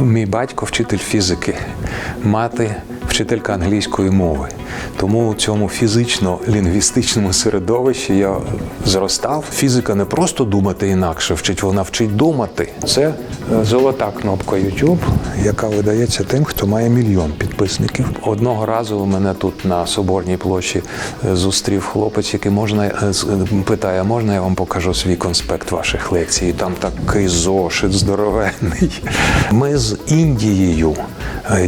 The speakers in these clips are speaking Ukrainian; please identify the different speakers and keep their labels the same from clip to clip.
Speaker 1: Мій батько вчитель фізики, мати вчителька англійської мови. Тому у цьому фізично-лінгвістичному середовищі я зростав. Фізика не просто думати інакше, вчить, вона вчить думати. Це е, золота кнопка YouTube, яка видається тим, хто має мільйон підписників. Одного разу у мене тут на Соборній площі е, зустрів хлопець, який можна е, питає, можна я вам покажу свій конспект ваших лекцій? Там такий зошит здоровенний. Ми з Індією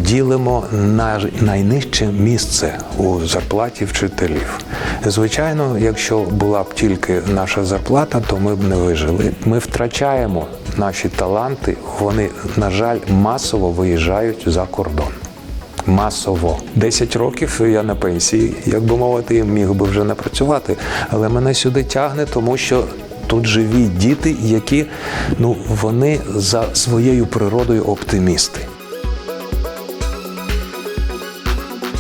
Speaker 1: ділимо на найнижче місце у зарплаті вчителів. Звичайно, якщо була б тільки наша зарплата, то ми б не вижили. Ми втрачаємо наші таланти. Вони, на жаль, масово виїжджають за кордон. Масово 10 років я на пенсії, як би мовити, міг би вже не працювати. Але мене сюди тягне, тому що тут живі діти, які ну вони за своєю природою оптимісти.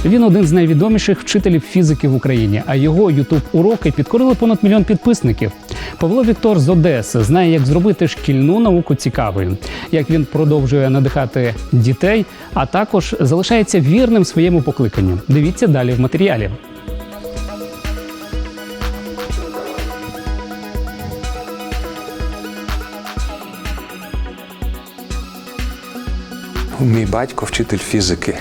Speaker 2: Він один з найвідоміших вчителів фізики в Україні, а його ютуб уроки підкорили понад мільйон підписників. Павло Віктор з Одеси знає, як зробити шкільну науку цікавою, як він продовжує надихати дітей, а також залишається вірним своєму покликанню. Дивіться далі в матеріалі.
Speaker 1: Мій батько вчитель фізики,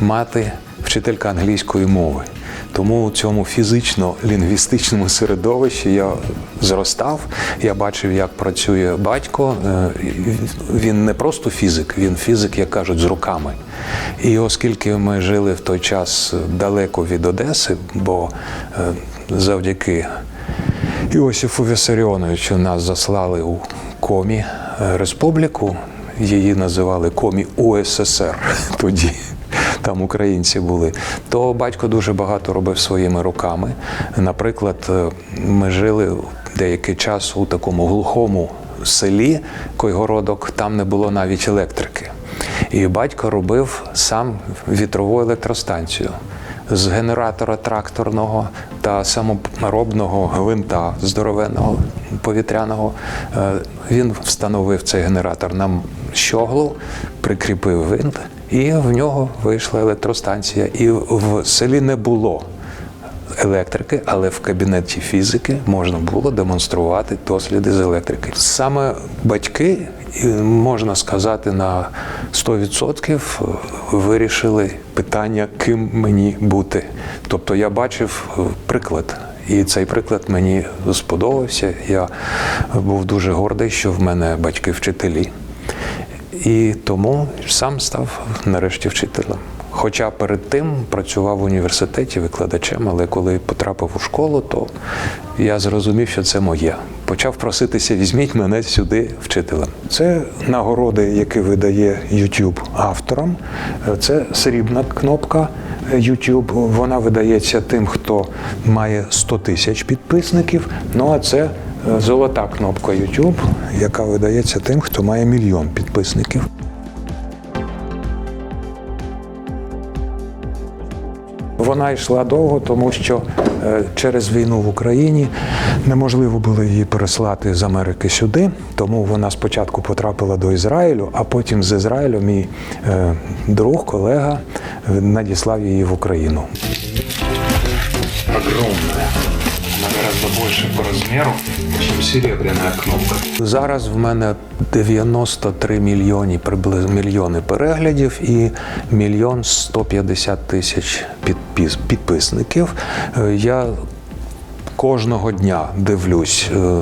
Speaker 1: мати вчителька англійської мови. Тому у цьому фізично-лінгвістичному середовищі я зростав. Я бачив, як працює батько. Е, Він не просто фізик, він фізик, як кажуть, з руками. І оскільки ми жили в той час далеко від Одеси, бо е, завдяки Іосифу Вісаріоновичу нас заслали у комі е, республіку. Її називали комі УССР тоді. Там українці були, то батько дуже багато робив своїми руками. Наприклад, е, ми жили деякий час у такому глухому селі Койгородок, там не було навіть електрики. І батько робив сам вітрову електростанцію з генератора тракторного та саморобного гвинта здоровенного повітряного. Е, Він встановив цей генератор на щоглу, прикріпив винт, і в нього вийшла електростанція. І в селі не було електрики, але в кабінеті фізики можна було демонструвати досліди з електрики. Саме батьки, можна сказати, на 100% вирішили питання, ким мені бути. Тобто я бачив приклад. І цей приклад мені сподобався. Я був дуже гордий, що в мене батьки вчителі. І тому сам став нарешті вчителем. Хоча перед тим працював в університеті викладачем, але коли потрапив у школу, то я зрозумів, що це моє. Почав проситися, візьміть мене сюди вчителем. Це нагороди, які видає YouTube авторам. Це срібна кнопка YouTube. Вона видається тим, хто має 100 тисяч підписників. Ну а це золота кнопка YouTube, яка видається тим, хто має мільйон підписників. Вона йшла довго, тому що е, через війну в Україні неможливо було її переслати з Америки сюди. Тому вона спочатку потрапила до Ізраїлю, а потім з Ізраїлю мій е, друг, колега надіслав її в Україну.
Speaker 3: огромная. Она гораздо больше по размеру, чем серебряная кнопка.
Speaker 1: Зараз в мене 93 мільйони приблизно мільйони переглядів і мільйон 150 тисяч підпис, підписників. Е, Я кожного дня дивлюсь. е,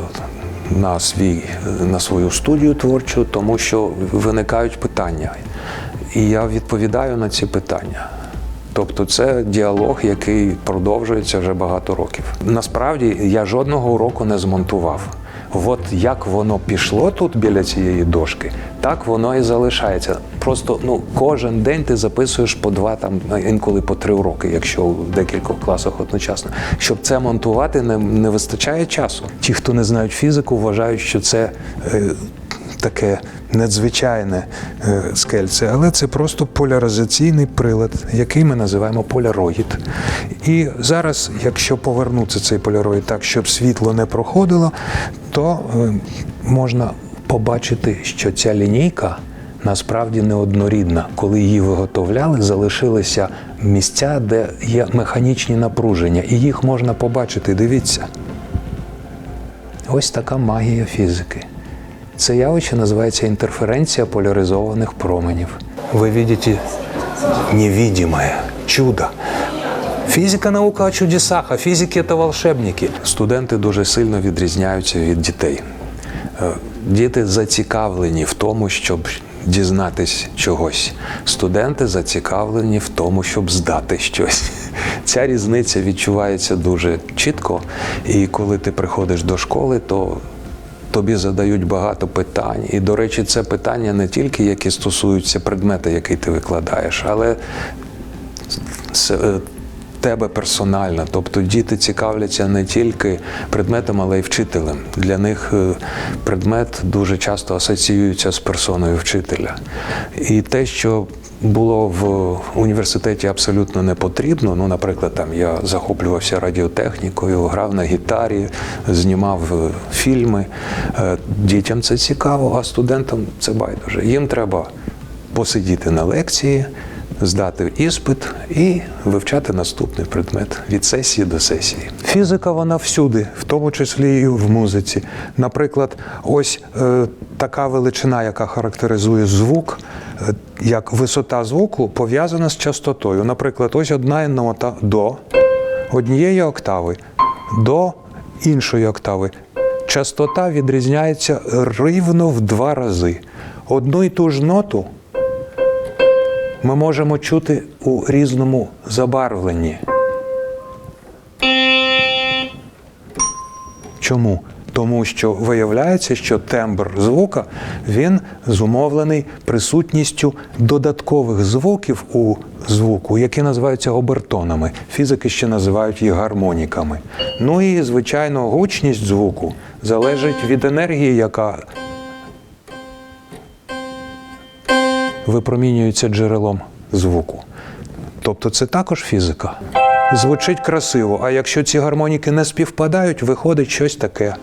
Speaker 1: На свій на свою студію творчу, тому що виникають питання, і я відповідаю на ці питання. Тобто це діалог, який продовжується вже багато років. Насправді я жодного уроку не змонтував. От як воно пішло тут біля цієї дошки, так воно і залишається. Просто ну кожен день ти записуєш по два, там інколи по три уроки, якщо в декількох класах одночасно. Щоб це монтувати, не, не вистачає часу. Ті, хто не знають фізику, вважають, що це. Е, таке надзвичайне е, скельце, але це просто поляризаційний прилад, який ми називаємо поляроїд. І зараз, якщо повернути цей поляроїд так, щоб світло не проходило, то е, можна побачити, що ця лінійка насправді неоднорідна. Коли її виготовляли, залишилися місця, де є механічні напруження, і їх можна побачити. Дивіться. Ось така магія фізики. Це явище називається інтерференція поляризованих променів. Ви бачите невидимое чудо. Фізика наука о чудесах, а фізики це волшебники. Студенти дуже сильно відрізняються від дітей. Е, Діти зацікавлені в тому, щоб дізнатись чогось. Студенти зацікавлені в тому, щоб здати щось. Ця різниця відчувається дуже чітко. І коли ти приходиш до школи, то тобі задають багато питань. І, до речі, це питання не тільки які стосуються предмета, який ти викладаєш, але е, тебе персонально. Тобто діти цікавляться не тільки предметом, але й вчителем. Для них е, предмет дуже часто асоціюється з персоною вчителя. І те, що було в університеті абсолютно не потрібно. Ну, наприклад, там я захоплювався радіотехнікою, грав на гітарі, знімав е, фільми. Е, Дітям це цікаво, а студентам це байдуже. Їм треба посидіти на лекції, здати іспит і вивчати наступний предмет від сесії до сесії. Фізика вона всюди, в тому числі і в музиці. Наприклад, ось е, така величина, яка характеризує звук, е, як висота звуку пов'язана з частотою. Наприклад, ось одна нота до однієї октави до іншої октави. Частота відрізняється рівно в два рази. Одну і ту ж ноту ми можемо чути у різному забарвленні. Чому? Тому що виявляється, що тембр звука він зумовлений присутністю додаткових звуків у звуку, які називаються обертонами. Фізики ще називають їх гармоніками. Ну і, звичайно, гучність звуку залежить від енергії, яка випромінюється джерелом звуку. Тобто це також фізика. Звучить красиво, а якщо ці гармоніки не співпадають, виходить щось таке.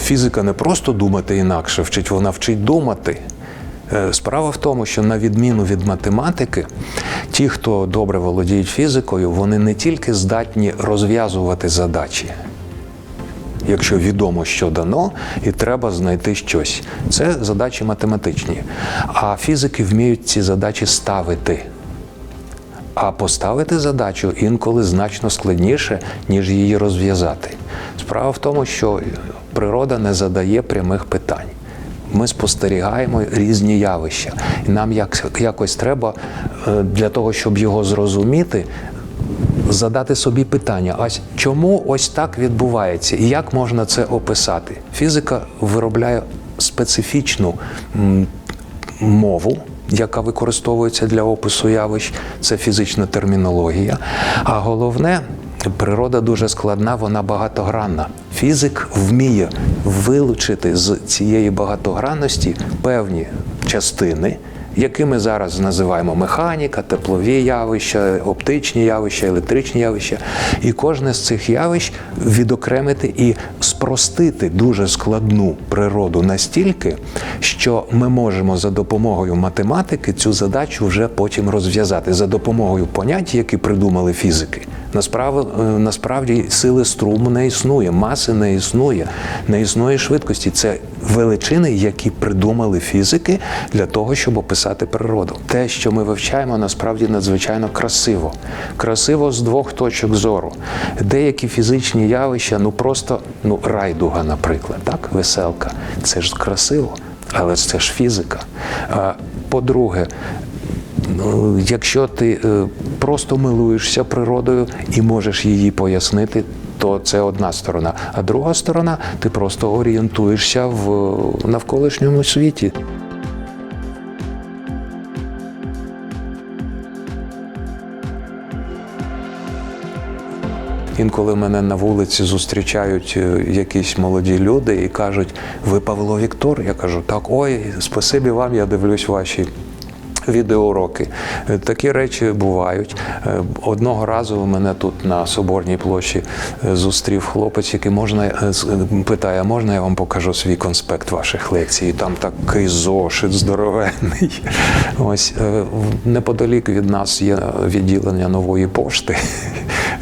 Speaker 1: Фізика не просто думати інакше вчить, вона вчить думати. Е, Справа в тому, що на відміну від математики, ті, хто добре володіють фізикою, вони не тільки здатні розв'язувати задачі, якщо відомо, що дано, і треба знайти щось. Це задачі математичні. А фізики вміють ці задачі ставити. А поставити задачу інколи значно складніше, ніж її розв'язати. Справа в тому, що природа не задає прямих питань. Ми спостерігаємо різні явища, і нам як, якось треба е, для того, щоб його зрозуміти, задати собі питання: ось чому ось так відбувається, і як можна це описати? Фізика виробляє специфічну мову. Яка використовується для опису явищ, це фізична термінологія. А головне, природа дуже складна, вона багатогранна. Фізик вміє вилучити з цієї багатогранності певні частини, які ми зараз називаємо механіка, теплові явища, оптичні явища, електричні явища. І кожне з цих явищ відокремити і спростити дуже складну природу настільки, що ми можемо за допомогою математики цю задачу вже потім розв'язати за допомогою понять, які придумали фізики. Насправді, насправді сили струму не існує, маси не існує, не існує швидкості. Це величини, які придумали фізики для того, щоб описати природу. Те, що ми вивчаємо, насправді надзвичайно красиво. Красиво з двох точок зору. Деякі фізичні явища, ну просто ну райдуга, наприклад, так, веселка. Це ж красиво, але це ж фізика. По-друге, якщо ти е, просто милуєшся природою і можеш її пояснити, то це одна сторона. А друга сторона, ти просто орієнтуєшся в е, навколишньому світі. Інколи мене на вулиці зустрічають е, якісь молоді люди і кажуть: ви Павло Віктор? Я кажу, так, ой, спасибі вам, я дивлюсь ваші Відеоуроки. Е, Такі речі бувають. Е, Одного разу мене тут на Соборній площі е, зустрів хлопець, який можна питає, можна я вам покажу свій конспект ваших лекцій? І Там такий зошит здоровенний. Ось неподалік від нас є відділення нової пошти.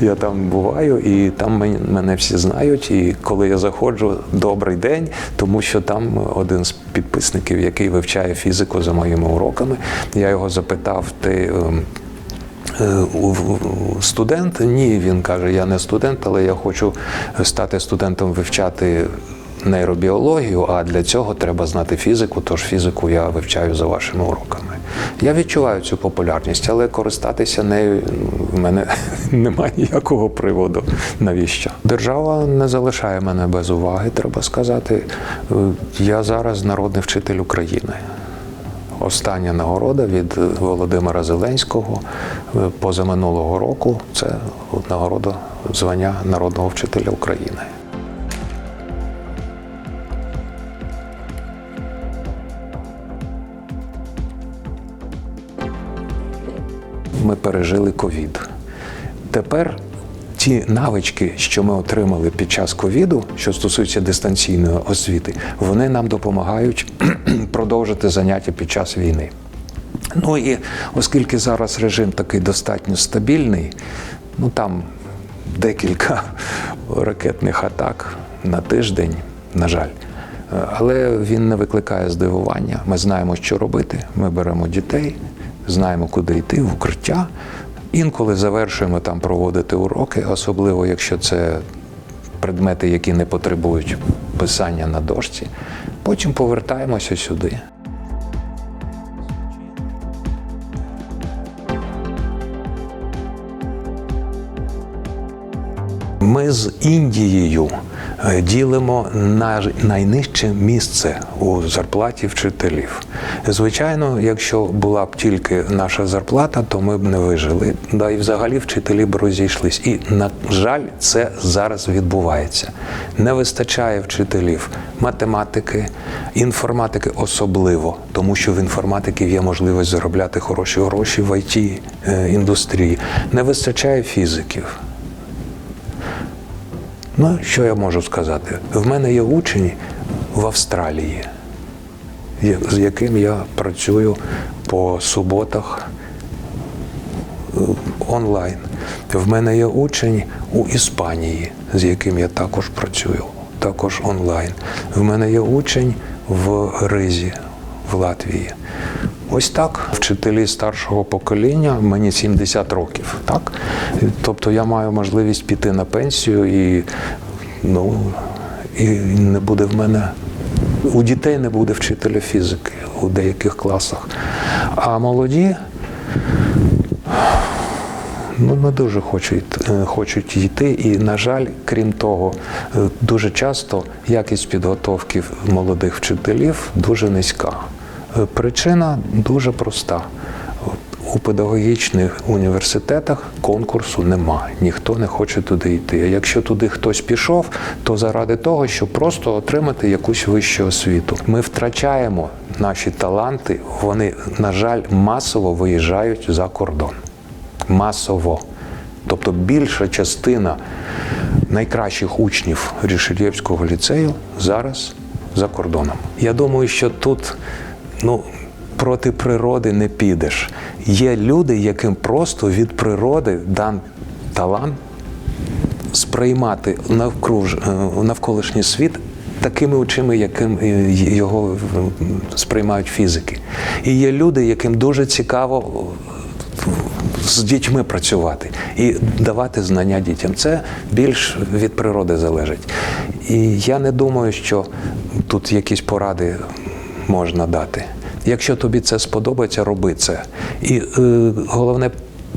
Speaker 1: Я там буваю, і там мене всі знають. І коли я заходжу, добрий день, тому що там один з підписників, який вивчає фізику за моїми уроками, я його запитав, ти. ем, е, Студент? Ні, він каже, я не студент, але я хочу стати студентом вивчати нейробіологію, а для цього треба знати фізику, тож фізику я вивчаю за вашими уроками. Я відчуваю цю популярність, але користатися нею в мене немає ніякого приводу. Навіщо? Держава не залишає мене без уваги, треба сказати. Е, Я зараз народний вчитель України. Остання нагорода від Володимира Зеленського е, позаминулого року це нагорода звання народного вчителя України. Ми пережили ковід. Тепер ті навички, що ми отримали під час ковіду, що стосуються дистанційної освіти, вони нам допомагають продовжити заняття під час війни. Ну і оскільки зараз режим такий достатньо стабільний, ну там декілька ракетних атак на тиждень, на жаль. Е, Але він не викликає здивування. Ми знаємо, що робити. Ми беремо дітей, знаємо, куди йти, в укриття. Інколи завершуємо там проводити уроки, особливо якщо це предмети, які не потребують писання на дошці. Потім повертаємося сюди. Ми з Індією е, ділимо на найнижче місце у зарплаті вчителів. Звичайно, якщо була б тільки наша зарплата, то ми б не вижили. Да і взагалі вчителі б розійшлись. І на жаль, це зараз відбувається. Не вистачає вчителів математики, інформатики особливо, тому що в інформатики є можливість заробляти хороші гроші в it індустрії. Не вистачає фізиків. Ну, що я можу сказати? В мене є учень в Австралії, з яким я працюю по суботах е, онлайн. В мене є учень у Іспанії, з яким я також працюю, також онлайн. В мене є учень в Ризі, в Латвії. Ось так, вчителі старшого покоління, мені 70 років, так? Тобто я маю можливість піти на пенсію і, ну, і не буде в мене. У дітей не буде вчителя фізики у деяких класах. А молоді ну, не дуже хочуть, е, хочуть йти. І, на жаль, крім того, е, дуже часто якість підготовки молодих вчителів дуже низька. Е, Причина дуже проста. У педагогічних університетах конкурсу нема, ніхто не хоче туди йти. А якщо туди хтось пішов, то заради того, щоб просто отримати якусь вищу освіту. Ми втрачаємо наші таланти, вони, на жаль, масово виїжджають за кордон. Масово. Тобто більша частина найкращих учнів Рішельєвського ліцею зараз за кордоном. Я думаю, що тут ну, проти природи не підеш. Є люди, яким просто від природи дан талант сприймати навкруж, е, навколишній світ такими очима, яким е, його е, сприймають фізики. І є люди, яким дуже цікаво з дітьми працювати і давати знання дітям. Це більш від природи залежить. І я не думаю, що тут якісь поради можна дати. Якщо тобі це сподобається, роби це. І е, головне.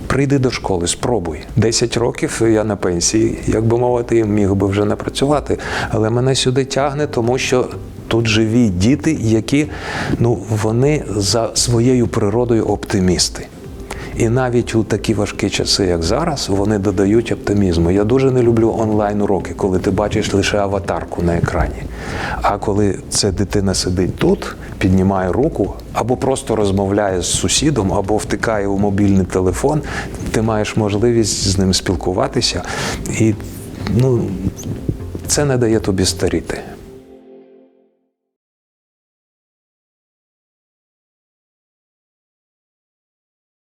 Speaker 1: Прийди до школи, спробуй. 10 років я на пенсії, як би мовити, міг би вже не працювати. Але мене сюди тягне, тому що тут живі діти, які ну, вони за своєю природою оптимісти. І навіть у такі важкі часи, як зараз, вони додають оптимізму. Я дуже не люблю онлайн-уроки, коли ти бачиш лише аватарку на екрані. А коли ця дитина сидить тут, піднімає руку, або просто розмовляє з сусідом, або втикає у мобільний телефон, ти маєш можливість з ним спілкуватися. І ну, це не дає тобі старіти.